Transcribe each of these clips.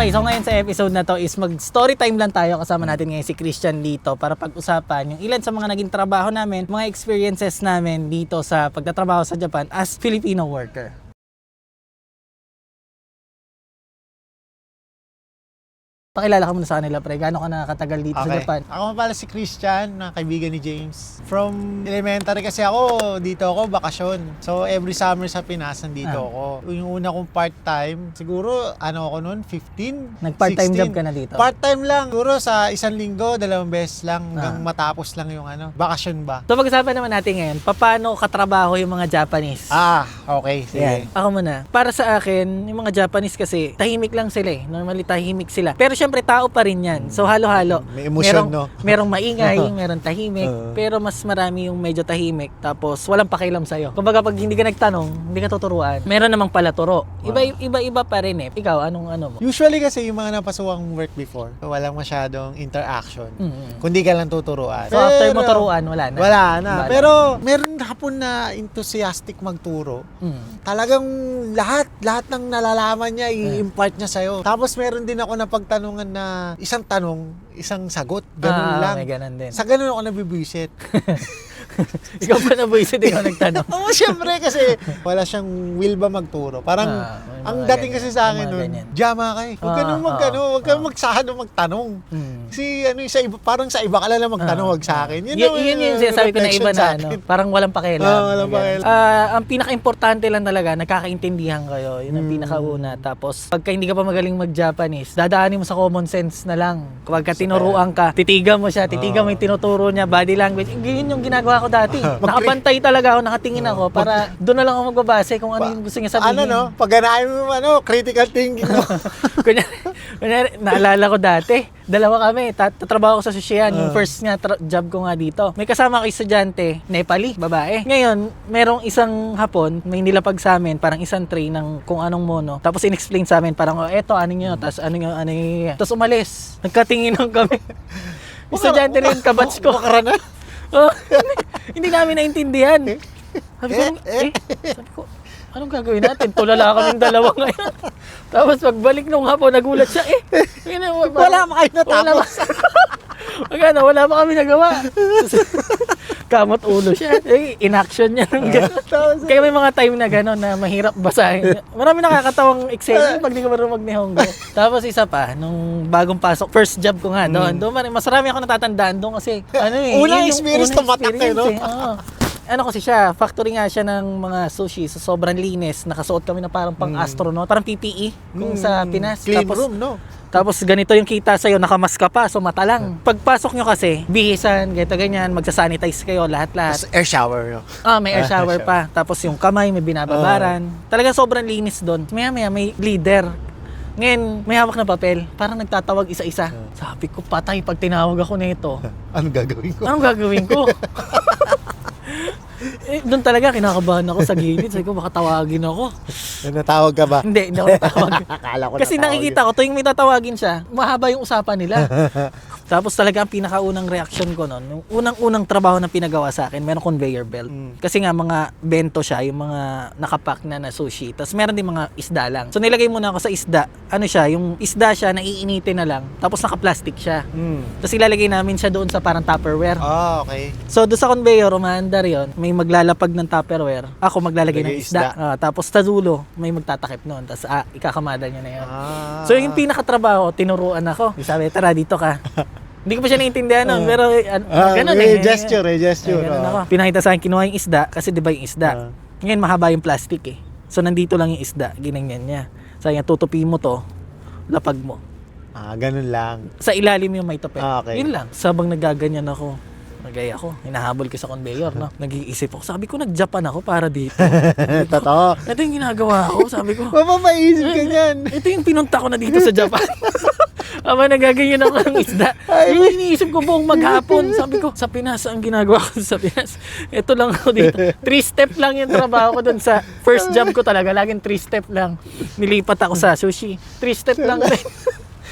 Okay, so ngayon sa episode na to is mag story time lang tayo kasama natin ngayon si Christian dito para pag-usapan yung ilan sa mga naging trabaho namin, mga experiences namin dito sa pagtatrabaho sa Japan as Filipino worker. Pakilala ka muna sa kanila, pre. Gaano ka nakakatagal dito sa Japan? Ako nga pala si Christian, na kaibigan ni James. From elementary kasi ako, dito ako bakasyon. So every summer sa Pinas, nandito Ah. ako. Yung una kong part-time, siguro ano ako noon, 15? Nag-part-time 16. job ka na dito? Part-time lang. Siguro sa isang linggo, dalawang beses lang hanggang Ah. matapos lang yung ano, bakasyon ba? So pag-usapan naman natin ngayon, paano katrabaho yung mga Japanese? Ah, okay. Sige. Yan. Ako muna. Para sa akin, yung mga Japanese kasi, tahimik lang sila eh. Normally, tahimik sila. Pero syempre, tao pa rin yan. So, halo-halo. May emosyon, merong, no? Merong maingay, merong tahimik. Oo. pero mas marami yung medyo tahimik. Tapos, walang pakialam sa'yo. Kumbaga, pag hindi ka nagtanong, hindi ka tuturuan. Meron namang palaturo. Iba, iba-iba pa rin eh. Ikaw, anong ano mo? Usually kasi yung mga napasuwang work before, walang masyadong interaction. Mm. Kundi ka lang tuturuan. So, after mo Pero- turuan, wala na. Wala na. Wala. Pero meron hapon na enthusiastic magturo. Mm. Talagang lahat, lahat ng nalalaman niya, i-impart niya sa'yo. Tapos meron din ako na pagtanungan na isang tanong, isang sagot. Ganun Ah, lang. May ganun din. Sa ganun ako nabibisit. Ikaw pa na buwisit, ikaw nagtanong. Oo, syempre kasi wala siyang will ba magturo. Parang Ah, ang dating ganyan. kasi sa akin ganyan. jama ka eh. Huwag ka Ah, nang ah, ano, huwag ka ah. magsahado magtanong. Kasi ano, sa iba, parang sa iba ka lang magtanong, Ah, wag sa akin. Yun, naman yun, yung sinasabi ko na iba na ano, parang walang pakialam. Ah, walang pakialam. Ah, ang pinaka-importante lang talaga, nagkakaintindihan kayo. Yun ang Mm. pinakauna. Tapos, pagka hindi ka pa magaling mag-Japanese, dadaanin mo sa common sense na lang. Kapag ka tinuruan ka, titigan mo siya, titigan mo yung tinuturo niya, body language. Yun yung ginagawa ko dati. Nakabantay talaga ako, nakatingin ako para doon na lang ako magbabase kung ano yung gusto niya sabihin. Ano no? Pag ganahin mo ano, critical thinking mo. kunyari, kunyari, naalala ko dati, dalawa kami, tat- tatrabaho ko sa Sushian, yung Ah. first nga job ko nga dito. May kasama ko estudyante, Nepali, babae. Ngayon, merong isang hapon, may nilapag sa amin, parang isang tray ng kung anong mono. Tapos in-explain sa amin, parang, oh, eto, ano nyo, tapos ano nyo, ano nyo. Tapos umalis. Nagkatinginan kami. estudyante rin, kabatch ko. Bakara na. Oh, hindi namin naintindihan. Sabi ko, Eh, eh, sabi ko, anong gagawin natin? Tulala kami ng dalawa ngayon. Tapos pagbalik nung hapon, nagulat siya, eh, yun na, Wala pa kayo Wala natapos. Wala, na, wala pa kami nagawa. Kamot ulo siya. Eh, in-action niya ng gano'n. Kaya may mga time na gano'n na mahirap basahin. Marami nakakatawang eksena pag di ka marunong mag-Nihongo. Tapos isa pa, nung bagong pasok, first job ko nga doon. Doon mari- mas marami ako natatandaan doon kasi ano eh. Unang experience unang tumatak eh, no? eh, oo. Ano kasi siya, factory nga siya ng mga sushi. So sobrang linis. Nakasuot kami na parang pang-astronaut. Parang PPE kung sa mm, Pinas. Clean Tapos, room, no? tapos ganito yung kita sa'yo, nakamas ka pa, so mata lang. Pagpasok nyo kasi, bihisan, ganito ganyan, magsasanitize kayo, lahat-lahat. Tapos air shower, no? Ah, may air shower pa. Tapos yung kamay, may binababaran. Talagang sobrang linis doon. Maya maya, may leader. Ngayon, may hawak na papel. Parang nagtatawag isa-isa. Sabi ko, patay pag tinawag ako nito. Anong gagawin ko? Anong gagawin ko? eh, doon talaga kinakabahan ako sa gilid. Sabi ko, baka tawagin ako. Natawag ka ba? Hindi, hindi ako natawag. Akala ko Kasi nakikita ko, tuwing may tatawagin siya, mahaba yung usapan nila. Tapos talaga ang pinakaunang reaction ko noon, yung unang-unang trabaho na pinagawa sa akin, meron conveyor belt. Mm. Kasi nga mga bento siya, yung mga nakapack na na sushi. Tapos meron din mga isda lang. So nilagay muna ako sa isda. Ano siya, yung isda siya, naiinitin na lang. Tapos naka-plastic siya. Mm. Tapos ilalagay namin siya doon sa parang Tupperware. Ah, okay. So doon sa conveyor, umaandar yon may maglalapag ng Tupperware. Ako maglalagay ng Lagay isda. isda. Ah, tapos sa dulo, may magtatakip noon. Tapos ah, ikakamada niya na yun. Ah. So yung pinakatrabaho, tinuruan ako. Sabi, tara dito ka. Hindi ko pa siya naiintindihan nun, pero ano, Ah, ganun eh. gesture, gesture. Eh, ganun ah. ako. Pinakita sa akin, kinuha yung isda, kasi di ba yung isda. Ah. Ngayon, mahaba yung plastic eh. So nandito lang yung isda, ginanyan niya. Sabi niya, tutupi mo to, lapag mo. Ah, ganun lang. Sa ilalim yung may tope. Ah, okay. Yun lang. Sabang nagaganyan ako, nagaya ako, hinahabol ko sa conveyor, no? Nag-iisip ako. Sabi ko, nag-Japan ako para dito. Totoo. Ito yung ginagawa ko. Sabi ko, Mapapaisip ka niyan. ito yung pinunta ko na dito sa Japan. Ama, nagaganyan ako ng isda. Yung iniisip ko buong maghapon. Sabi ko, sa Pinas, ang ginagawa ko sa Pinas. Ito lang ako dito. Three step lang yung trabaho ko dun sa first job ko talaga. Laging three step lang. Nilipat ako sa sushi. Three step lang.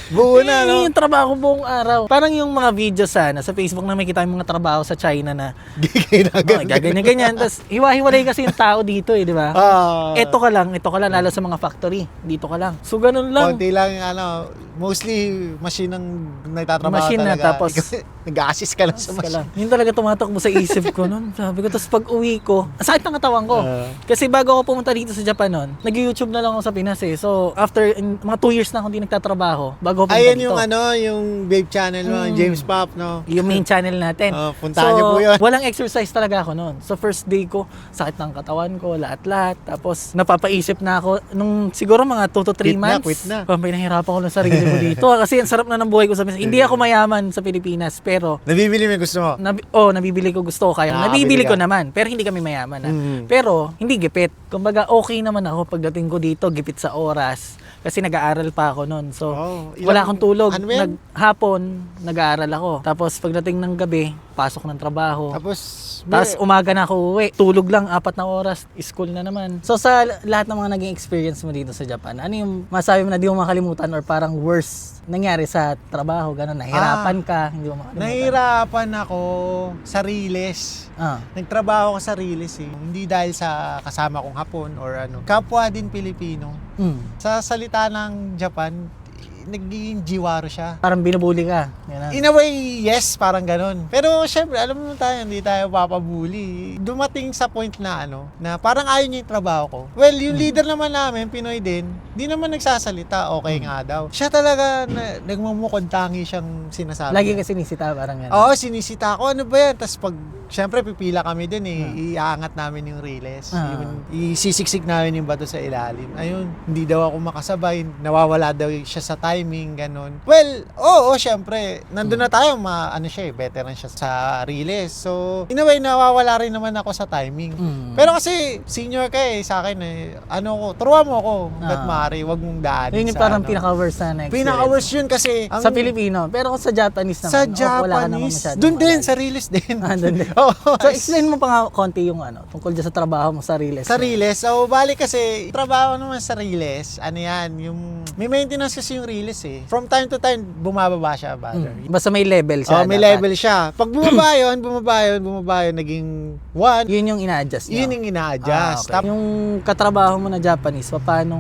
Buo na, no? Eh, yung trabaho buong araw. Parang yung mga video sana sa Facebook na may kita yung mga trabaho sa China na oh, gaganyan-ganyan. Tapos hiwa-hiwalay kasi yung tao dito eh, di ba? Ah, Ito ka lang, ito ka lang, lalo sa mga factory. Dito ka lang. So, ganun lang. Konti lang, ano, mostly machine ang nagtatrabaho Machine na, talaga. tapos- Ikaw, nag-assist ka lang sa machine. lang. Yun talaga tumatakbo sa isip ko nun. Sabi ko, tapos pag uwi ko, sakit ng katawan ko. Ah. Kasi bago ako pumunta dito sa Japan nun, nag-YouTube na lang ako sa Pinas eh. So, after in, mga 2 years na akong hindi nagtatrabaho, bago ako pumunta Ayan dito. yung ano, yung babe channel mo, Mm. James Pop, no? yung main channel natin. Oh, puntahan niyo po yun. walang exercise talaga ako noon. So first day ko, sakit ng katawan ko, lahat-lahat. Tapos napapaisip na ako nung siguro mga 2 to 3 Quit na, months. quit na. Oh, pinahirapan ko ng sarili ko dito. Kasi ang sarap na ng buhay ko sa Pinas. Hindi ako mayaman sa Pilipinas, pero Nabibili mo yung gusto mo. Nabi, oh, nabibili ko gusto ko kaya. Nakakabili nabibili ko ka. naman, pero hindi kami mayaman. ah. Mm. Pero hindi gipit. Kumbaga okay naman ako pagdating ko dito, gipit sa oras. Kasi nag-aaral pa ako noon. So Oh, ilang- wala akong tulog. ano? Nag, hapon, nag-aaral ako. Tapos pagdating ng gabi, pasok ng trabaho. Tapos, Tapos umaga na ako uwi. Tulog lang, apat na oras, school na naman. So sa lahat ng mga naging experience mo dito sa Japan, ano yung masabi mo na di mo makalimutan or parang worst nangyari sa trabaho? Ganun, nahirapan ka, hindi mo makalimutan. nahihirapan ako sa Riles. Ah. Nagtrabaho ako sa Riles eh. Hindi dahil sa kasama kong Hapon or ano. Kapwa din Pilipino. Mm. Sa salita ng Japan, nagiging jiwaro siya. Parang binubuli ka. Ganun. In a way, yes, parang ganun. Pero syempre, alam mo tayo, hindi tayo papabuli. Dumating sa point na ano, na parang ayaw niya yung trabaho ko. Well, yung Hmm. leader naman namin, Pinoy din, di naman nagsasalita, okay Hmm. nga daw. Siya talaga, na, nagmumukod tangi siyang sinasabi. Lagi kasi sinisita parang gano'n. Oo, sinisita ko, ano ba yan? Tapos pag, syempre, pipila kami dun eh. Iaangat namin yung riles. Ah. Yung, isisiksik namin yung bato sa ilalim. Ayun, hindi daw ako makasabay. Nawawala daw siya sa timing, ganun. Well, oo, syempre, nandun na tayo, ma, ano siya eh, veteran siya sa riles. So, in a way, nawawala rin naman ako sa timing. Mm. Pero kasi, senior ka eh, sa akin eh, ano ko, turuan mo ako, Ah. Maaari, wag mong daanin Yun yung parang ano. pinaka-worst na experience. Pinaka-worst yun kasi, ang- Sa Pilipino. Pero kung sa Japanese naman, sa oh, wala ka naman Japanese, masyadong dun din, sa riles din. Ah, dun din. Oo. So, explain mo pa nga konti yung ano, tungkol dyan sa trabaho mo sa Riles. Sa Riles, so bali kasi, trabaho naman sa Riles, ano yan, yung, may maintenance kasi yung Riles eh. From time to time, bumababa siya, brother. Mm. Basta may level siya. Oh, may dapat. level siya. Pag bumaba yun, bumaba yun, bumaba yun, naging one, Yun yung ina-adjust yun yung Ah, ina-adjust. okay. Tap- Yung katrabaho mo na Japanese, paano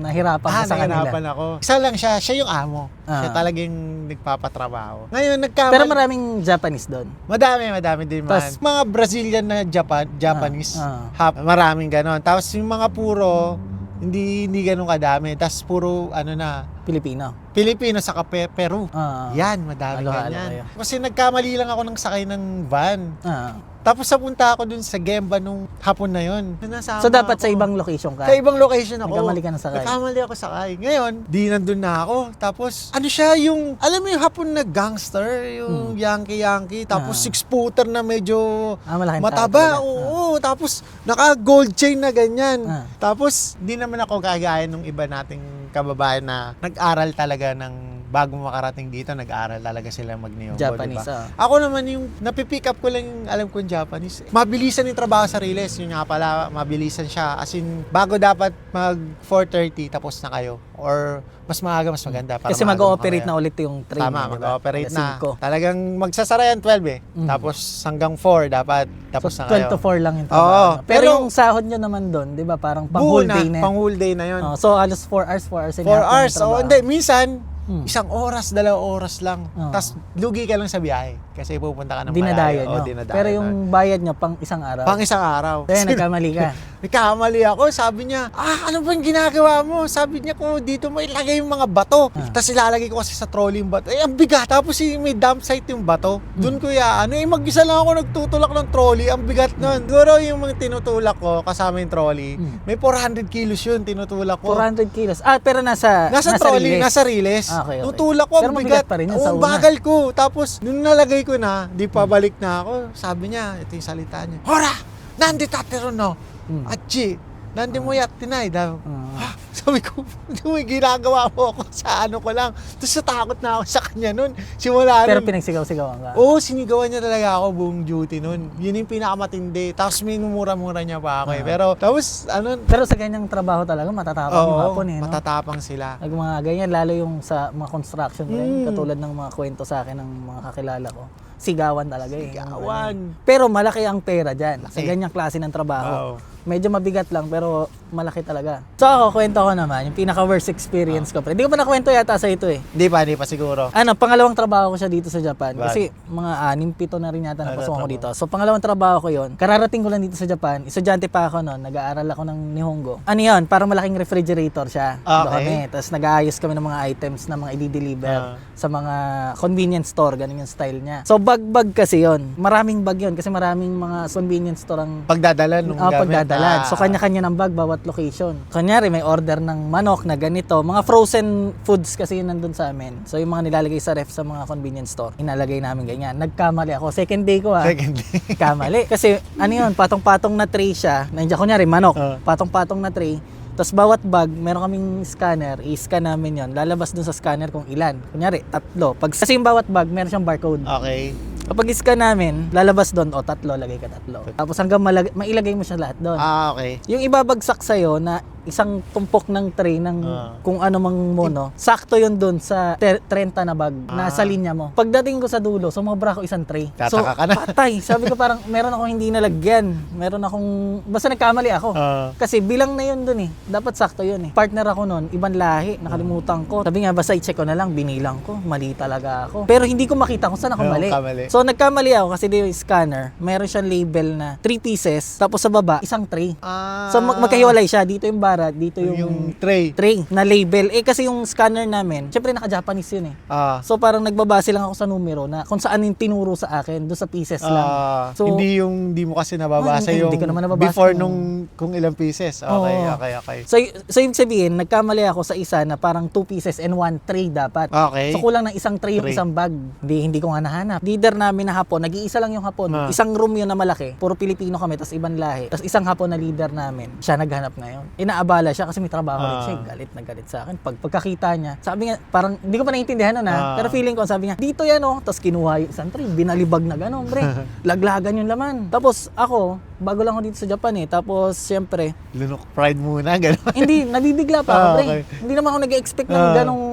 nahirapan Ah, ka sa kanila? nahirapan ako. Isa lang siya, siya yung amo. Ah. Siya talagang nagpapatrabaho. Ngayon, nagkamali. Pero maraming Japanese doon. Madami, madami din man. Tas- mga Brazilian na Japan, Japanese, Ah, hap, maraming ganon. Tapos yung mga puro, hindi hindi ganun kadami. Tapos puro, ano na, Pilipino. Pilipino sa Peru. Ah, Yan, madami Halo-halo ganyan. kayo. Kasi nagkamali lang ako ng sakay ng van. ah. Tapos napunta ako dun sa Gemba nung hapon na yun. Nasama So, dapat ako. sa ibang location ka. Sa ibang location ako. Nagkamali ka ng sakay. Nagkamali ako sakay. Ngayon, di nandun na ako. Tapos, ano siya, yung, alam mo yung hapon na gangster, yung yankee-yankee. Tapos, Hmm. Ah. six-footer na medyo Ah, malaking tao mataba. Oo, tapos, naka-gold chain na ganyan. Ah. Tapos, di naman ako kagaya nung iba nating kababayan na nag-aral talaga ng bago makarating dito, nag-aral talaga sila mag-neobo, Japanese, diba? ah. Ako naman yung napipick up ko lang yung alam kong Japanese. Mabilisan yung trabaho sa Riles. Yun nga pala, mabilisan siya. As in, bago dapat mag 4.30 tapos na kayo. Or mas maaga, mas maganda. Para Kasi mag-ooperate na ulit yung train. Tama, eh, di ba? mag-ooperate na. 5. Talagang magsasara yan 12 eh. Mm. Tapos hanggang 4 dapat tapos so, na kayo. 12 to 4 lang yung Oo, trabaho. no? Pero, pero- yung sahod nyo naman doon, di ba? Parang pang whole day na. Pang whole day na yun. Oh, so, alos 4 hours, 4 hours. and a 4 half yung hours. Oh, hindi. Minsan, Hmm. isang oras, dalawang oras lang. Oo. Tapos, lugi ka lang sa biyahe. Kasi pupunta ka ng Dinadayo malayo. Oh, dinadayo Pero yung bayad nyo, pang isang araw. Pang isang araw. Kaya nagkamali ka. Nagkamali ako. Sabi niya, ah, ano ba yung ginagawa mo? Sabi niya ko, dito mo ilagay yung mga bato. Ah. Tapos ilalagay ko kasi sa trolley yung bato. Eh, ang bigat. Tapos may dump site yung bato. Doon ko ya, ano, eh, mag-isa lang ako nagtutulak ng trolley. Ang bigat nun. Siguro yung mga tinutulak ko, kasama yung trolley, Hmm. may 400 kilos yun, tinutulak ko. 400 kilos. Ah, pero nasa Nasa, trolley, Riles. nasa riles. Ah, okay, okay. Tutulak ko, Pero bigat. pa rin yun sa una. bagal ko. Tapos, nung nalagay ko na, di pabalik na ako. Sabi niya, ito yung salita niya. Hora! Nandito atero no. Hmm. Achi, Nandi mo yak tinay. Daw. Ah. Sabi ko, mo ginagawa mo ako sa ano ko lang. Tapos natakot na ako sa kanya nun. Simula pero nun. pinagsigaw-sigawan ka. Oo, sinigawan niya talaga ako buong duty nun. Yun yung pinakamatindi. Tapos minumura-mura niya pa ako eh. Ah. Pero, tapos, ano, Pero sa ganyang trabaho talaga, matatapang yung hapon eh. No? matatapang sila. Nag mga ganyan, lalo yung sa mga construction rin, Mm. katulad ng mga kwento sa akin ng mga kakilala ko. Sigawan talaga eh. Sigawan. Pero malaki ang pera dyan sa ganyang klase ng trabaho. Oo. Medyo mabigat lang pero malaki talaga. So ako, kwento ko naman, yung pinaka worst experience ko. Pre. Hindi ko pa nakwento yata sa ito eh. Hindi pa, hindi pa siguro. Ano, pangalawang trabaho ko siya dito sa Japan. Bag. Kasi mga anim, pito na rin yata Ano napasok ako trabaho? dito. So pangalawang trabaho ko yon. Kararating ko lang dito sa Japan. Estudyante pa ako noon. Nag-aaral ako ng Nihongo. Ano yun? Parang malaking refrigerator siya. Ah, Doon okay. kami. Tapos nag-aayos kami ng mga items na mga i-deliver Ah. sa mga convenience store. Ganun yung style niya. So bag-bag kasi yon. Maraming bag yon Kasi maraming mga convenience store ang Pagdadala nung Ah, gamit. pagdadalan. Ah. So kanya-kanya ng bag bawat location. Kunyari may order ng manok na ganito. Mga frozen foods kasi yun nandun sa amin. So yung mga nilalagay sa ref sa mga convenience store, inalagay namin ganyan. Nagkamali ako. Second day ko ah. Second day. Kamali. Kasi ano yun, patong-patong na tray siya. Nandiyan kunyari manok, Ah. patong-patong na tray. Tapos bawat bag, meron kaming scanner, i-scan namin yon Lalabas dun sa scanner kung ilan. Kunyari, tatlo. Pag, kasi yung bawat bag, meron siyang barcode. Okay. Kapag i-scan namin, lalabas doon, o tatlo, lagay ka tatlo. Tapos hanggang malag- mailagay mo siya lahat doon. Ah, okay. Yung ibabagsak sa'yo na isang tumpok ng tray ng Ah. kung ano mang mono, sakto yun doon sa ter- 30 na bag, nasa Ah. linya mo. Pagdating ko sa dulo, sumobra ako isang tray. Tataka ka na. patay. Sabi ko parang, meron akong hindi nalagyan. Meron akong, basta nagkamali ako. Ah. Kasi bilang na yun dun eh. Dapat sakto yun eh. Partner ako nun, ibang lahi, nakalimutan ko. Sabi nga, basta i-check ko na lang, binilang ko. Mali talaga ako. Pero hindi ko makita kung saan ako Anong mali. kamali? So nagkamali ako kasi di yung scanner, meron siyang label na 3 pieces, tapos sa baba, isang tray. Ah. So mag- magkahiwalay siya. Dito yung barat, dito yung, yung tray. tray na label. Eh kasi yung scanner namin, syempre naka-Japanese yun eh. Ah. So parang nagbabase lang ako sa numero na kung saan yung tinuro sa akin, doon sa pieces lang. Ah, So- hindi yung hindi mo kasi nababasa Ah, hindi yung ko naman nababasa before yung- nung kung ilang pieces. Okay, Oo. okay, okay. So, so ibig sabihin, nagkamali ako sa isa na parang 2 pieces and 1 tray dapat. Okay. So kulang ng isang tray yung Tray. isang bag. Hindi, hindi ko nga nahanap. Leader namin na hapon, nag-iisa lang yung hapon. Ah. Isang room yun na malaki. Puro Pilipino kami, tapos ibang lahi. Tapos isang hapon na leader namin. Siya naghanap ngayon. Inaabala siya kasi may trabaho rin Ah. siya. Galit na galit sa akin. Pag pagkakita niya, sabi niya, parang hindi ko pa naiintindihan nun ha. Ah. Pero feeling ko, sabi niya, dito yan oh. Tapos kinuha yung isang tray, binalibag na gano'n, bre. Laglagan yung laman. Tapos ako, bago lang ako dito sa Japan eh. Tapos siyempre, Lunok pride muna, gano'n. hindi, nabibigla pa ako, Ah, pre. okay. Hindi naman ako nag-expect ng Ah. ganong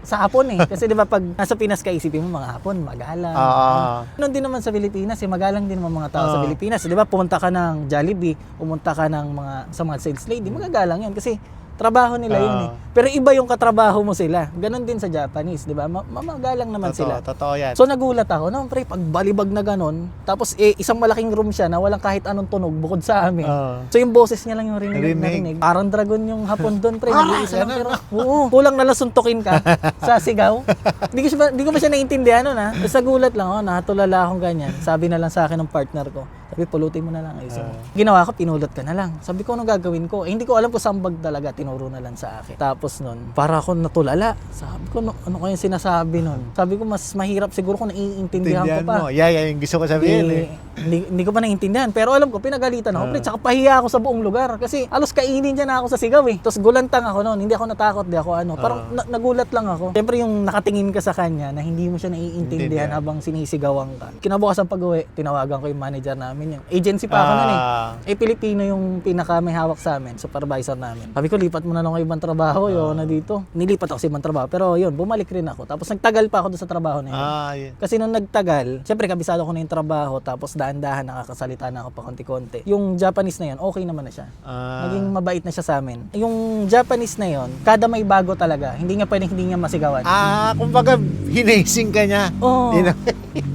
sa hapon eh. Kasi di ba pag nasa Pinas ka, isipin mo mga hapon, magalang. Ah. Noon din naman sa Pilipinas, eh, magalang din naman mga tao sa Ah. Pilipinas. Di ba pumunta ka ng Jollibee, pumunta ka ng mga, sa mga sales lady, magagalang yan. Kasi trabaho nila yun eh. Ah. Pero iba yung katrabaho mo sila. Ganon din sa Japanese, di ba? Ma- mamagalang naman Totoo, sila. totoo yan. So nagulat ako, no, pre, pag balibag na ganon, tapos eh, isang malaking room siya na walang kahit anong tunog bukod sa amin. Ah. So yung boses niya lang yung rinig, Rinig. narinig. Parang dragon yung hapon doon, pre. Ah, Nag-iisa lang pero oo, kulang na lang suntukin ka sa sigaw. Hindi ko siya hindi ko pa siya naiintindihan noon ha. Basta gulat lang oh, nahatulala akong ganyan. Sabi na lang sa akin ng partner ko. Sabi, pulutin mo na lang, ayusin mo. Ginawa ko, pinulot ka na lang. Sabi ko, anong gagawin ko? Eh, hindi ko alam kung saan bag talaga, tinuro na lang sa akin. Tapos nun, para ako natulala. Sabi ko, ano, ano kaya sinasabi nun? Sabi ko, mas mahirap siguro kung naiintindihan ko pa. mo. Yeah, yeah, yung gusto ko sabihin eh. Eh, hindi, hindi ko pa naiintindihan. Pero alam ko, pinagalitan ako. Ah. Pre, tsaka pahiya ako sa buong lugar. Kasi alos kainin dyan ako sa sigaw eh. Tapos gulantang ako noon. Hindi ako natakot. Hindi ako ano. Parang na- nagulat lang ako. Siyempre yung nakatingin ka sa kanya na hindi mo siya naiintindihan Intindihan. habang sinisigawan ka. Kinabukasan pag-uwi, tinawagan ko yung manager namin. Yung agency pa ako noon eh. Ah. Eh, Pilipino yung pinaka may hawak sa amin, supervisor namin. Sabi ko, lipat mo na lang ako ibang trabaho, yun, na dito. Nilipat ako sa ibang trabaho. Pero yun, bumalik rin ako. Tapos nagtagal pa ako doon sa trabaho na yun. Ah, yun. Kasi nung nagtagal, syempre kabisado ko na yung trabaho, tapos daan-dahan nakakasalita na ako pa konti-konti. Yung Japanese na yun, okay naman na siya. Ah. Naging mabait na siya sa amin. Yung Japanese na yun, kada may bago talaga, hindi niya pwedeng hindi niya masigawan. Ah, kumbaga, hinasing ka niya. Oo. Yun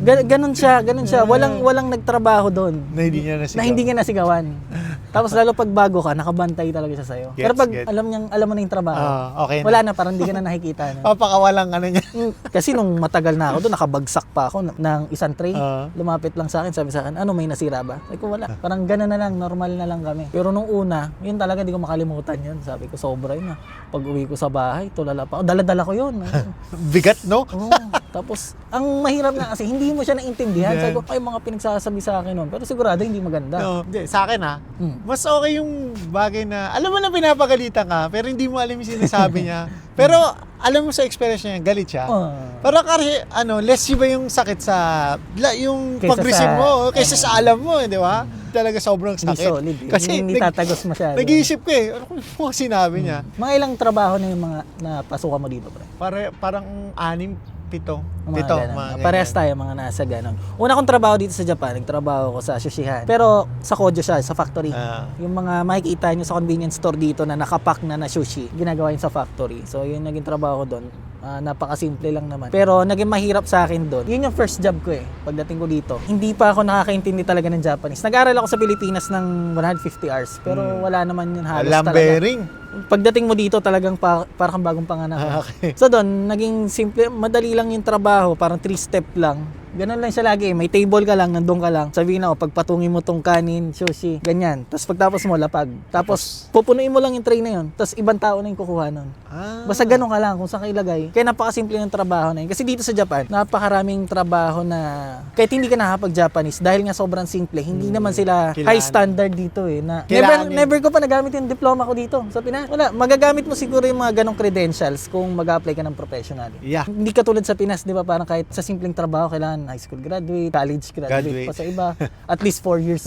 Ga- ganun siya, ganun siya. Walang walang nagtrabaho doon na hindi niya nasigaw. na hindi niya nasigawan. Tapos lalo pag bago ka, nakabantay talaga siya sa'yo. Gets, Pero pag gets. alam niyang alam mo na yung trabaho, Ah, okay na. wala na, parang hindi ka na nakikita. Na. Papakawalang ano niya. Mm, Kasi nung matagal na ako doon, nakabagsak pa ako ng- ng isang tray. Ah. Lumapit lang sa akin, sabi sa akin, ano may nasira ba? Sabi ko, wala. Parang gano'n na lang, normal na lang kami. Pero nung una, yun talaga, di ko makalimutan yun. Sabi ko, sobra yun ah. Pag uwi ko sa bahay, tulala pa. Oh, dala-dala ko yun. Bigat, no? Oo. Tapos, ang mahirap na kasi, hindi mo siya naintindihan. Sabi ko, ay mga pinagsasabi sa akin nun. Pero sigurado, hindi maganda. No, hindi, sa akin ha, Mm. mas okay yung bagay na, alam mo na pinapagalitan ka, pero hindi mo alam yung sinasabi niya. Pero alam mo sa expression niya, galit siya. Oh. Para kasi, ano, less iba yung sakit sa, yung pag-receive mo, kaysa sa alam mo, eh, di ba? Talaga sobrang Hindi sakit. solid. eh. Kasi hindi tatagos masyado. Nag-iisip ko eh, ano kung sinabi niya? Mga ilang trabaho na yung mga napasukan mo dito, pre? Pare, parang anim, pito. Mga pito. ganun. mga Parehas ganyan. tayo mga nasa ganun. Una kong trabaho dito sa Japan, nagtrabaho ko sa Shushihan. Pero sa Kojo siya, sa factory. Ah. yung mga makikita nyo sa convenience store dito na nakapack na na sushi, ginagawa yun sa factory. So yun naging trabaho ko doon. Ah, napakasimple lang naman. Pero naging mahirap sa akin doon. Yun yung first job ko eh, pagdating ko dito. Hindi pa ako nakakaintindi talaga ng Japanese. Nag-aral ako sa Pilipinas ng 150 hours, pero Hmm. wala naman yun halos Alam talaga. bearing. Pagdating mo dito talagang pa, parang bagong panganak. Ah, okay. So doon, naging simple, madali lang yung trabaho, parang three step lang. Ganun lang siya lagi. May table ka lang, nandun ka lang. Sabihin na, oh, pagpatungin mo tong kanin, sushi, ganyan. Tapos pagtapos mo, lapag. Tapos pupunuin mo lang yung tray na yun. Tapos ibang tao na yung kukuha nun. Ah. Basta ganun ka lang kung saan ka ilagay. Kaya napakasimple ng trabaho na yun. Kasi dito sa Japan, napakaraming trabaho na kahit hindi ka nakapag-Japanese dahil nga sobrang simple, hindi naman sila Hmm. Kailangan. high standard dito eh. Na, never, Kailangan yun. never ko pa nagamit yung diploma ko dito sa Pinas. Wala, magagamit mo siguro yung mga ganong credentials kung mag-apply ka ng professional. Yeah. Hindi katulad sa Pinas, di ba? Parang kahit sa simpleng trabaho, kailangan high school graduate, college graduate, Graduate. pa sa iba. At least four years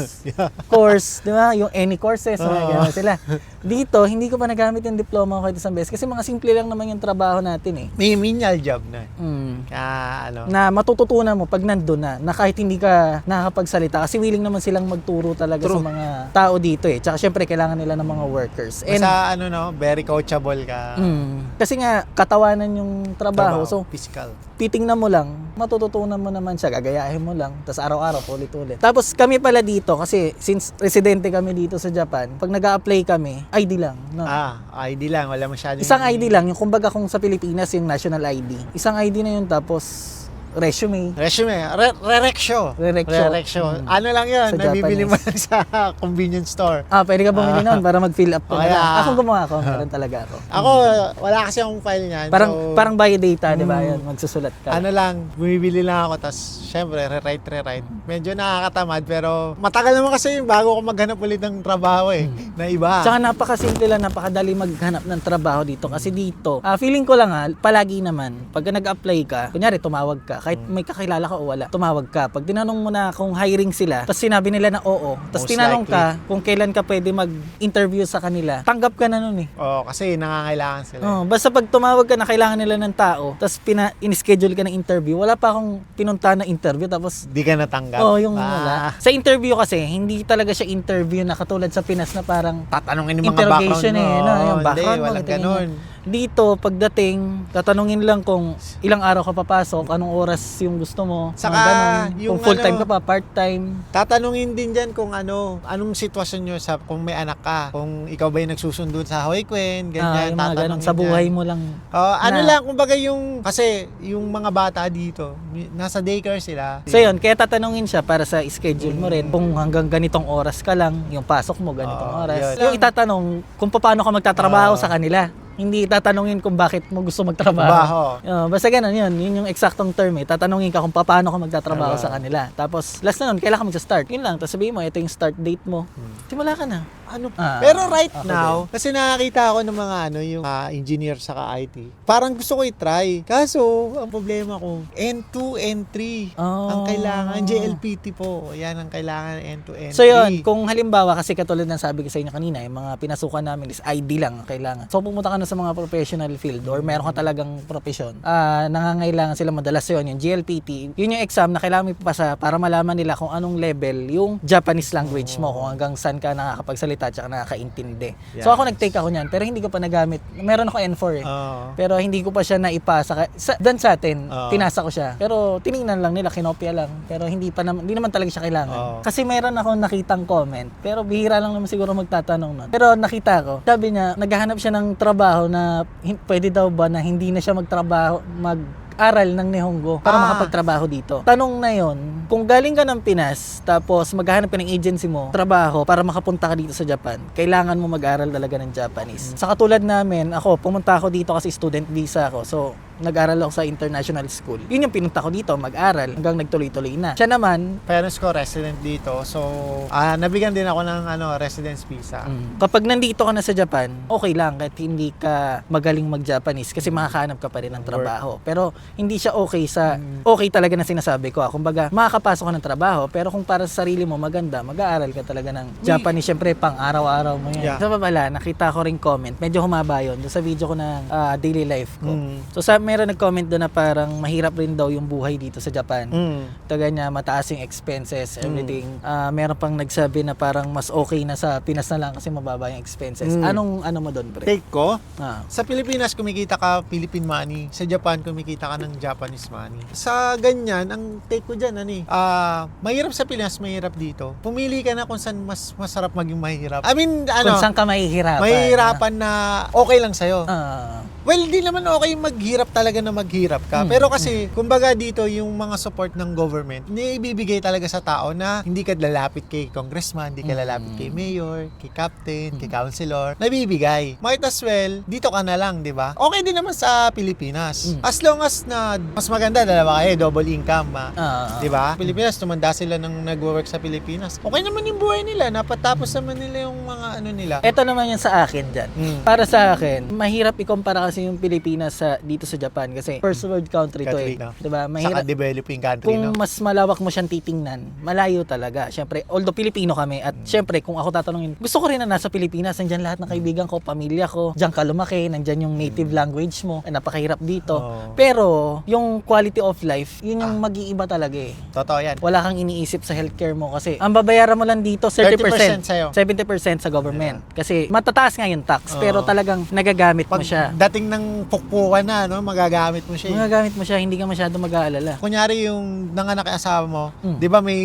course, di ba? Yung any courses, mga Oo. ganun sila. Dito, hindi ko pa nagamit yung diploma ko kahit isang beses kasi mga simple lang naman yung trabaho natin eh. May menial job na. Mm. Kaya ano. Na matututunan mo pag nandun na, na kahit hindi ka nakakapagsalita kasi willing naman silang magturo talaga True. sa mga tao dito eh. Tsaka syempre kailangan nila ng mga workers. And, Basta ano no, very coachable ka. mm, kasi nga, katawanan yung trabaho. So, physical. titingnan mo lang, matututunan mo naman siya, gagayahin mo lang, tapos araw-araw, ulit-ulit. Tapos kami pala dito, kasi since residente kami dito sa Japan, pag nag apply kami, ID lang. No? Ah, ID lang, wala masyadong Isang ID lang, yung kumbaga kung sa Pilipinas, yung national ID. Isang ID na yun, tapos resume. Resume, re rereksyo. Rereksyo. Rereksyo. Mm. Ano lang 'yun, Sa nabibili mo Japanese. lang sa convenience store. Ah, pwede ka bumili nun para mag-fill up ka Okay, lang. ah. Ako gumawa ako, meron talaga ako. Ako, wala kasi akong file niyan. Parang so, parang bio data, di ba? Mm. Yan, magsusulat ka. ano lang, bumibili lang ako, tapos syempre, re-write, re-write. Medyo nakakatamad, pero matagal naman kasi yung bago ko maghanap ulit ng trabaho eh, na iba. Hmm. Tsaka napakasimple lang, napakadali maghanap ng trabaho dito. Kasi dito, ah, feeling ko lang ha, palagi naman, pag nag-apply ka, kunyari tumawag ka, kahit Hmm. may kakilala ka o wala, tumawag ka. Pag tinanong mo na kung hiring sila, tapos sinabi nila na oo, tapos Most tinanong likely. ka kung kailan ka pwede mag-interview sa kanila, tanggap ka na nun eh. Oo, kasi nangangailangan sila. Oh, basta pag tumawag ka na kailangan nila ng tao, tapos pina in-schedule ka ng interview, wala pa akong pinunta na interview tapos Di ka natanggap. Oh, yung Ah, wala. Sa interview kasi, hindi talaga siya interview na katulad sa Pinas na parang Tatanungin yung mga background interrogation mo. eh, no, yung background hindi, mo, walang tingin ganun. Dito, pagdating, tatanungin lang kung ilang araw ka papasok, anong oras yung gusto mo, Saka, ganun. yung kung full-time ano- ka pa, part-time. Tatanungin din dyan kung ano, anong sitwasyon nyo sa kung may anak ka. Kung ikaw ba yung nagsusundo sa Hoykwen, Ah, ganyan. yung mga ganun, tatanungin sa buhay dyan. mo lang. Oh, ano na- lang, kumbaga yung, kasi yung mga bata dito, nasa daycare sila. So yun, kaya tatanungin siya para sa schedule mo rin, kung hanggang ganitong oras ka lang, yung pasok mo ganitong Oo, oras. yun. Yung itatanong kung paano ka magtatrabaho Oo. sa kanila. Hindi tatanungin kung bakit mo gusto magtrabaho. Baho. Uh, basta ganun yun. Yun yung eksaktong term eh. Tatanungin ka kung paano ka magtatrabaho Tama. sa kanila. Tapos, last na nun, kailan ka mag-start? Yun lang. Tapos sabihin mo, ito yung start date mo. Simula ka na. Ano? Ah, Pero right ako now, kasi nakakita ako ng mga ano, yung ah, engineer sa IT. Parang gusto ko i-try. Kaso, ang problema ko, N2, N3. Oh. Ang kailangan, JLPT po. Yan ang kailangan, N2, N3. So yun, kung halimbawa, kasi katulad ng sabi ko sa inyo kanina, yung mga pinasukan namin is ID lang ang kailangan. So pumunta ka na sa mga professional field or meron ka talagang profession, ah nangangailangan sila madalas yun, yung GLPT. Yun yung exam na kailangan mo ipasa para malaman nila kung anong level yung Japanese language mo, kung hanggang saan ka nakakapagsalita at nakakaintindi. So Yeah. ako nag-take ako niyan, pero hindi ko pa nagamit. Meron ako N4 eh. Oo. Pero hindi ko pa siya naipasa. Sa, dan sa atin, Oo. pinasa ko siya. Pero tiningnan lang nila, kinopya lang. Pero hindi pa naman, hindi naman talaga siya kailangan. Oo. Kasi mayroon ako nakitang comment. Pero bihira lang naman siguro magtatanong nun. Pero nakita ko, sabi niya, naghahanap siya ng trabaho na pwede daw ba na hindi na siya magtrabaho, mag aral ng Nihongo para Ah. makapagtrabaho dito. Tanong na yon kung galing ka ng Pinas, tapos maghahanap ka ng agency mo, trabaho, para makapunta ka dito sa Japan, kailangan mo mag-aral talaga ng Japanese. Sa katulad namin, ako, pumunta ako dito kasi student visa ako. So, nag-aral ako sa international school. Yun yung pinunta ko dito, mag-aral, hanggang nagtuloy-tuloy na. Siya naman, Parents ko resident dito. So, ah nabigyan din ako ng ano, residence visa. Mm. Kapag nandito ka na sa Japan, okay lang kahit hindi ka magaling mag-Japanese kasi makakahanap ka pa rin ng trabaho. Pero hindi siya okay sa Mm. okay talaga na sinasabi ko. ah. Kumbaga, makakapasok ka ng trabaho pero kung para sa sarili mo maganda, mag-aaral ka talaga ng Japanese. Syempre, pang araw-araw mo yan. Yeah. Sa babala, nakita ko rin comment. Medyo humaba yun doon sa video ko ng ah, daily life ko. Mm. So sa meron nag-comment doon na parang mahirap rin daw yung buhay dito sa Japan. Mm. Taga niya, mataas yung expenses, everything. Ah, meron pang nagsabi na parang mas okay na sa Pinas na lang kasi mababa yung expenses. Mm. Anong ano mo doon, pre? Take ko, Ah. Sa Pilipinas, kumikita ka Philippine money. Sa Japan, kumikita ka ng Japanese money. Sa ganyan, ang take ko dyan, ano eh, ah, mahirap sa Pinas, mahirap dito. Pumili ka na kung saan mas masarap maging mahirap. I mean, Kung ano, saan ka mahihirapan. mahihirapan na okay lang sa'yo. Ah. Well, di naman okay maghirap talaga na maghirap ka. Hmm. Pero kasi, kumbaga dito, yung mga support ng government, ibibigay talaga sa tao na hindi ka lalapit kay congressman, hindi ka Hmm. lalapit kay mayor, kay captain, kay councilor. Nabibigay. Might as well, dito ka na lang, di ba? Okay din naman sa Pilipinas. Hmm. As long as na mas maganda, dalawa kayo, double income, ma. Ah. Di ba? Pilipinas, tumanda sila nang nag-work sa Pilipinas. Okay naman yung buhay nila. Napatapos naman nila yung mga ano nila. Ito naman yung sa akin dyan. Mm. Para sa akin, mahirap ikumpara kasi yung Pilipinas sa dito sa Japan kasi first world country to eh. No? 'Di ba? Saka Mahirap developing country, kung no? mas malawak mo siyang titingnan, malayo talaga. Siyempre, although Pilipino kami at siyempre kung ako tatanungin, gusto ko rin na nasa Pilipinas, nandyan lahat ng kaibigan ko, pamilya ko, diyan ka lumaki, nandyan yung native language mo, eh, napakahirap dito. Oo. Pero yung quality of life, yun yung mag-iiba talaga eh. Totoo yan. Wala kang iniisip sa healthcare mo kasi ang babayaran mo lang dito 30%, 30% sa'yo. 70% sa government. Kasi matataas nga yung tax Oo. pero talagang nagagamit mo siya. dating ng pukpukan na, no, magagamit mo siya. eh. Magagamit mo siya, hindi ka masyado mag-aalala. Kunyari yung nanganak yung asawa mo, Mm. 'di ba may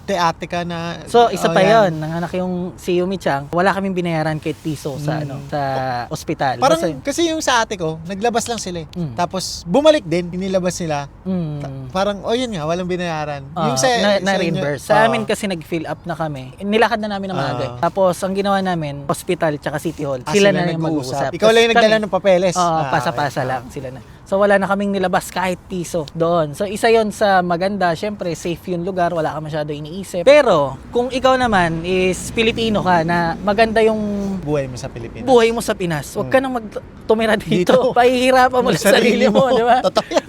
teate ka na So, isa Oh, pa yan. yon nanganak yung si Yumi Chang, wala kaming binayaran kahit piso sa Mm. ano, sa ospital. Parang Basta- kasi yung sa ate ko, naglabas lang sila eh. Mm. Tapos bumalik din, inilabas nila. Mm. Ta- Parang oh yun nga, walang binayaran. Ah, yung sa, na, sa na inyo- reimburse. Sa Ah. amin kasi nag-fill up na kami. Nilakad na namin ng maaga. eh. Ah. Tapos ang ginawa namin, hospital tsaka city hall. Ah, sila, sila na yung nag-uusap. mag-uusap. Ikaw lang yung Tapos nagdala kami- ng papeles. Oo, Ah, pasa-pasa okay. lang sila na. So wala na kaming nilabas kahit piso doon. So isa yon sa maganda, syempre safe yung lugar, wala ka masyado iniisip. Pero kung ikaw naman is Pilipino ka na maganda yung Buhay mo sa Pilipinas. buhay mo sa Pinas, huwag ka nang magtumira dito. Dito. Pahihirapan mo lang sa sarili mo, di ba?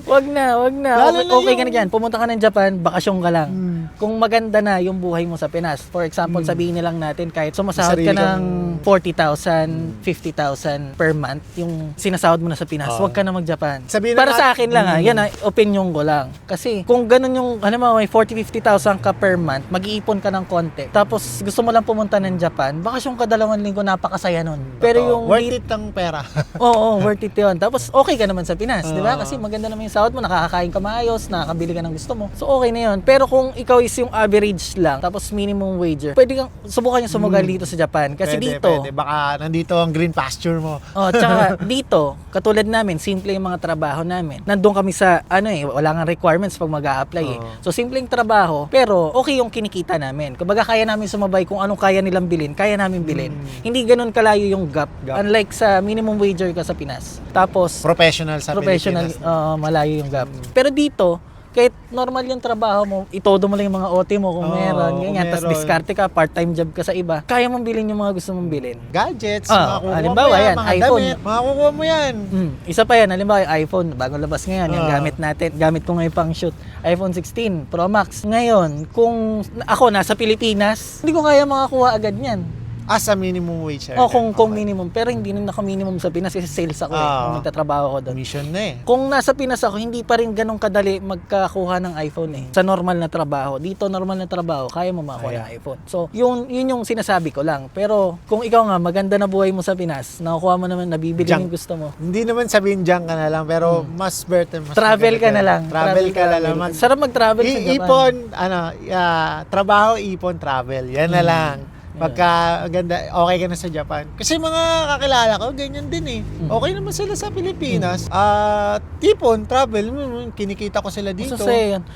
Wag na, wag na. Lalo okay, na okay ka yung- na dyan. Pumunta ka ng Japan, bakasyon ka lang. Mm. Kung maganda na yung buhay mo sa Pinas. For example, Mm. sabihin nilang natin kahit sumasahod ka ng kang- 40,000, 50,000 per month, yung sinasahod mo na sa Pinas, Oo. wag ka na mag-Japan. Sabihin Para sa akin lang ha, Mm. yan ha, opinion ko lang. Kasi kung ganun yung, ano mo, may 40, 50,000 ka per month, mag-iipon ka ng konti. Tapos gusto mo lang pumunta ng Japan, bakasyon ka dalawang linggo, napakasaya nun. Pero yung worth it ang pera. Oo, worth it yun. Tapos okay ka naman sa Pinas, di ba? Kasi maganda naman yung sahod mo, nakakakain ka maayos, nakakabili ka ng gusto mo. So okay na yun. Pero kung ikaw is yung average lang, tapos minimum wager, pwede kang subukan yung sumugal Mm. dito sa Japan. Kasi Pwede, dito, pwede. Baka nandito ang green pasture mo. Oh, tsaka dito, katulad namin, simple yung mga trabaho namin. Nandun kami sa, ano eh, wala nga requirements pag mag apply eh. So, simpleng trabaho, pero okay yung kinikita namin. Kumbaga, kaya namin sumabay kung anong kaya nilang bilhin, kaya namin bilhin. Mm. Hindi ganun kalayo yung gap. Gap. Unlike sa minimum wager ka sa Pinas. Tapos, Professional sa professional, Pilipinas. uh, malayo yung gap. Mm. Pero dito, kahit normal yung trabaho mo, itodo mo lang yung mga OT mo kung Oo, meron, ganyan, tapos diskarte ka, part-time job ka sa iba, kaya mong bilhin yung mga gusto mong bilhin. Gadgets, Ah, makukuha halimbawa mo yan, yan, mga iPhone. damit, makukuha mo yan. Mm. Isa pa yan, halimbawa yung iPhone, bagong labas ngayon, yung Ah. gamit natin, gamit ko ngayon pang shoot, iPhone 16 Pro Max. Ngayon, kung ako nasa Pilipinas, hindi ko kaya makakuha agad yan. As a minimum wage O kung, kung Okay. minimum, pero hindi rin ako minimum sa Pinas kasi sales ako eh, Ah. kung nagtatrabaho ko doon. Mission na eh. Kung nasa Pinas ako, hindi pa rin ganun kadali magkakuha ng iPhone eh. Sa normal na trabaho. Dito, normal na trabaho, kaya mo makakuha ng iPhone. So, yun, yun yung sinasabi ko lang. Pero, kung ikaw nga, maganda na buhay mo sa Pinas, nakukuha mo naman, nabibili Junk. yung gusto mo. Hindi naman sabihin dyan ka na lang, pero mas better, mas Hmm. Travel ka na lang. Travel ka na lang. travel. Sarap mag-travel sa Japan. ipon, ano, ah, trabaho, ipon, travel. Yan na Mm. lang. Pagka ganda, okay ka na sa Japan. Kasi mga kakilala ko, ganyan din eh. Mm. Okay naman sila sa Pilipinas. Ah, tipon, travel, mm, kinikita ko sila dito. So.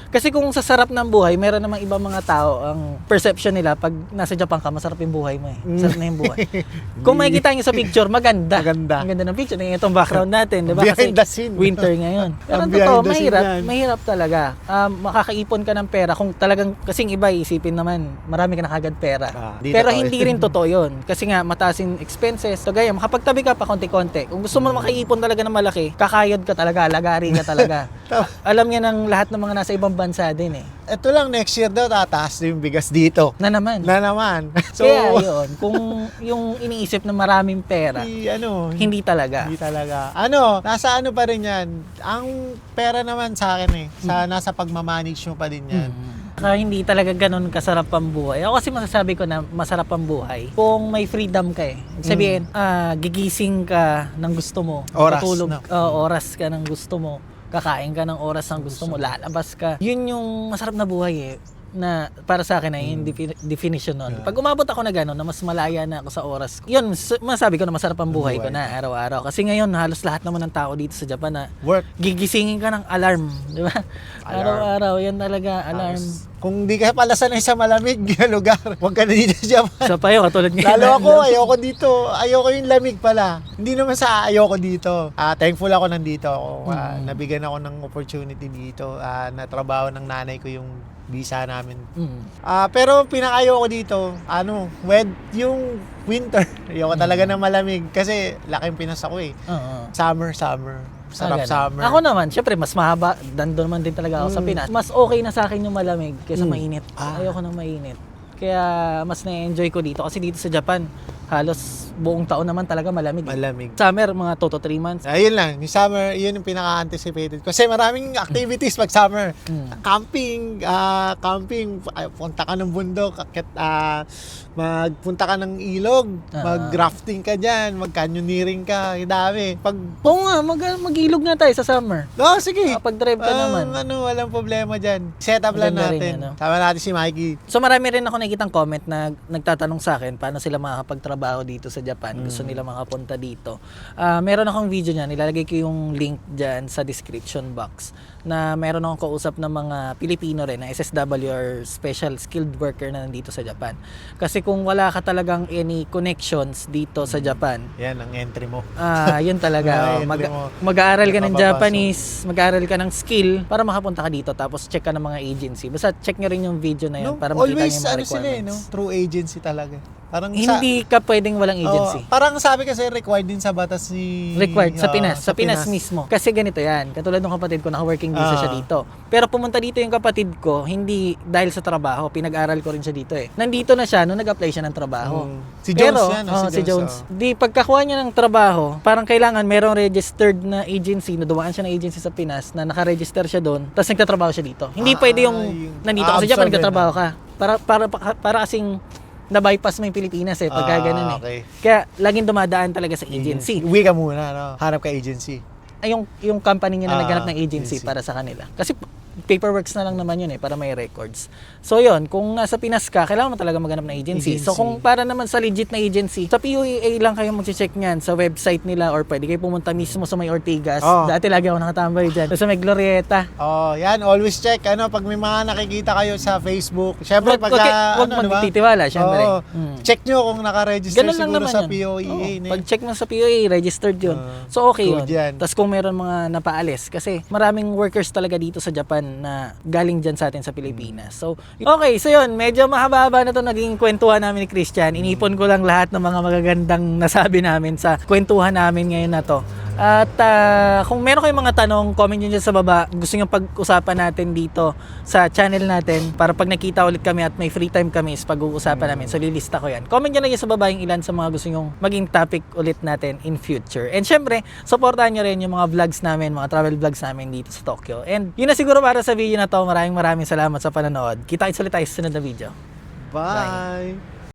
Kasi kung sa sarap ng buhay, meron namang ibang mga tao, ang perception nila, pag nasa Japan ka, masarap yung buhay mo eh. Sarap na yung buhay. kung makikita nyo sa picture, maganda. Maganda. Ang ganda ng picture. Yung itong background natin, di ba? Kasi the scene. winter ngayon. Pero Ang ang totoo, behind the scene mahirap. yan. Mahirap talaga. Um, makakaipon ka ng pera kung talagang, kasing iba, isipin naman, marami ka na kagad pera. Ah, di Pero totoo hindi yun. rin totoo yun. Kasi nga, mataas yung expenses. So, gaya, makapagtabi ka pa konti-konti. Kung gusto mo makaipon talaga ng malaki, kakayod ka talaga, lagari ka talaga. Alam niya ng lahat ng mga nasa ibang bansa din eh. Ito lang, next year daw, tataas na yung bigas dito. Na naman. Na naman. So, Kaya yun, kung yung iniisip na maraming pera, hindi, ano, hindi talaga. Hindi talaga. Ano, nasa ano pa rin yan. Ang pera naman sa akin eh. Sa, Nasa pagmamanage mo pa din yan. Mm. Saka hindi talaga ganun kasarap ang buhay. Ako kasi masasabi ko na masarap ang buhay kung may freedom ka eh. Ibig Sabihin, ah, gigising ka ng gusto mo. Oras, Matulog, no? ah, oras ka ng gusto mo. Kakain ka ng oras ng gusto mo. Lalabas ka. Yun yung masarap na buhay eh na para sa akin ay yung defi- definition nun. Yeah. Pag umabot ako na gano'n, na mas malaya na ako sa oras ko, yun, masabi ko na masarap ang buhay ko Buhay. na araw-araw. Kasi ngayon, halos lahat naman ng tao dito sa Japan na Work. gigisingin ka ng alarm, di ba? Araw-araw, yan talaga, alarm. Tapos, kung di ka pala sanay sa malamig na lugar, huwag ka na dito sa Japan. Sa payo, katulad ngayon. Lalo ako, ayoko dito. Ayoko yung lamig pala. Hindi naman sa ayoko dito. Ah, thankful ako nandito ako. Ah, Mm. Nabigyan ako ng opportunity dito. Ah, natrabaho ng nanay ko yung visa namin. Mm. Ah, pero pinakayo ko dito, ano, wed yung winter. Ayoko talaga Mm. na malamig kasi laking Pinas ako eh. Oo. Summer, summer. Ah, Sarap ganun. summer. Ako naman, syempre, mas mahaba. Dando naman din talaga ako sa Mm. Pinas. Mas okay na sa akin yung malamig kaysa Mm. mainit. Ah. Ayoko ng mainit. Kaya mas na-enjoy ko dito. Kasi dito sa Japan, halos buong taon naman talaga malamig. eh. malamig. Summer, mga 2 to 3 months. Ayun lang, yung summer, yun yung pinaka-anticipated. Kasi maraming activities pag summer. Mm. Camping, ah, camping, punta ka ng bundok, akit, ah, magpunta ka ng ilog, Ah. mag-rafting ka dyan, mag-canyoneering ka, dami. Pag, Oo nga, mag mag-ilog na tayo sa summer. oh, sige. Kapag-drive ka Ah, naman. Ano, walang problema dyan. Set up lang rin natin. yan, no? Tama natin si Mikey. So marami rin ako nakikitang comment na nagtatanong sa akin paano sila makakapagtrabaho dito sa Japan. Gusto nila makapunta dito. Ah, meron akong video niyan, nilalagay ko yung link diyan sa description box na meron akong kausap ng mga Pilipino rin na SSW or special skilled worker na nandito sa Japan. Kasi kung wala ka talagang any connections dito sa Japan, Yan ang entry mo. Ah, yun talaga. Mag, mo. mag-aaral ka ng. Japanese, mag-aaral ka ng skill para makapunta ka dito tapos check ka ng mga agency. Basta check nyo rin yung video na yun No, para makita nyo always, yung mga ano sila eh, no? requirements. True agency talaga. Parang sa, Hindi ka pwedeng walang agency. Oo, parang sabi kasi required din sa batas ni... Required sa Pinas, sa Pinas, mismo. Kasi ganito yan, katulad ng kapatid ko, naka-working visa Ah. siya dito. Pero pumunta dito yung kapatid ko, hindi dahil sa trabaho, pinag-aral ko rin siya dito eh. Nandito na siya nung nag-apply siya ng trabaho. Mm. Si Jones Pero, yan, oh, oh, si si Jones, Jones. Di pagkakuha niya ng trabaho, parang kailangan merong registered na agency, na dumaan siya ng agency sa Pinas na naka-register siya doon, tapos nagtatrabaho siya dito. Hindi Ah, pwede yung yung- nandito sa ah, Japan, absorb nagtatrabaho yun, ka. Para para para, para kasing na-bypass mo yung Pilipinas eh, pagka Ah, ganun eh. okay. Kaya laging dumadaan talaga sa agency. Uwi ka muna, no? Hanap ka agency. Ay, yung, yung company niya na Ah, naghanap ng agency, agency. para sa kanila. Kasi paperworks na lang naman yun eh, para may records. So yun, kung nasa Pinas ka, kailangan mo talaga maghanap ng agency. So Agency. kung para naman sa legit na agency, sa PUEA lang kayo mag-check niyan sa website nila or pwede kayo pumunta mismo sa may Ortigas. Oh. Dati lagi ako nakatambay dyan. Sa may Glorieta. Oh, yan, always check. Ano, pag may mga nakikita kayo sa Facebook, syempre pag wag, wag ano, diba? magtitiwala, syempre. Oo. Mm. Check nyo kung naka-register Ganun siguro naman sa yun. POEA. Na Pag check mo sa POEA, registered yun. Ah, so okay yun. yan. Tapos kung meron mga napaalis, kasi maraming workers talaga dito sa Japan na galing dyan sa atin sa Pilipinas. So, okay, so yun, medyo mahaba-haba na to naging kwentuhan namin ni Christian. Inipon ko lang lahat ng mga magagandang nasabi namin sa kwentuhan namin ngayon na to. At ah, kung meron kayong mga tanong, comment nyo dyan sa baba. Gusto nyo pag-usapan natin dito sa channel natin para pag nakita ulit kami at may free time kami is pag-uusapan namin. So lilista ko yan. Comment nyo lang yan sa baba yung ilan sa mga gusto nyong maging topic ulit natin in future. And syempre, supportahan nyo rin yung mga vlogs namin, mga travel vlogs namin dito sa Tokyo. And yun na siguro para sa video na to. Maraming maraming salamat sa panonood. Kita-kits ulit tayo sa sunod na video. Bye.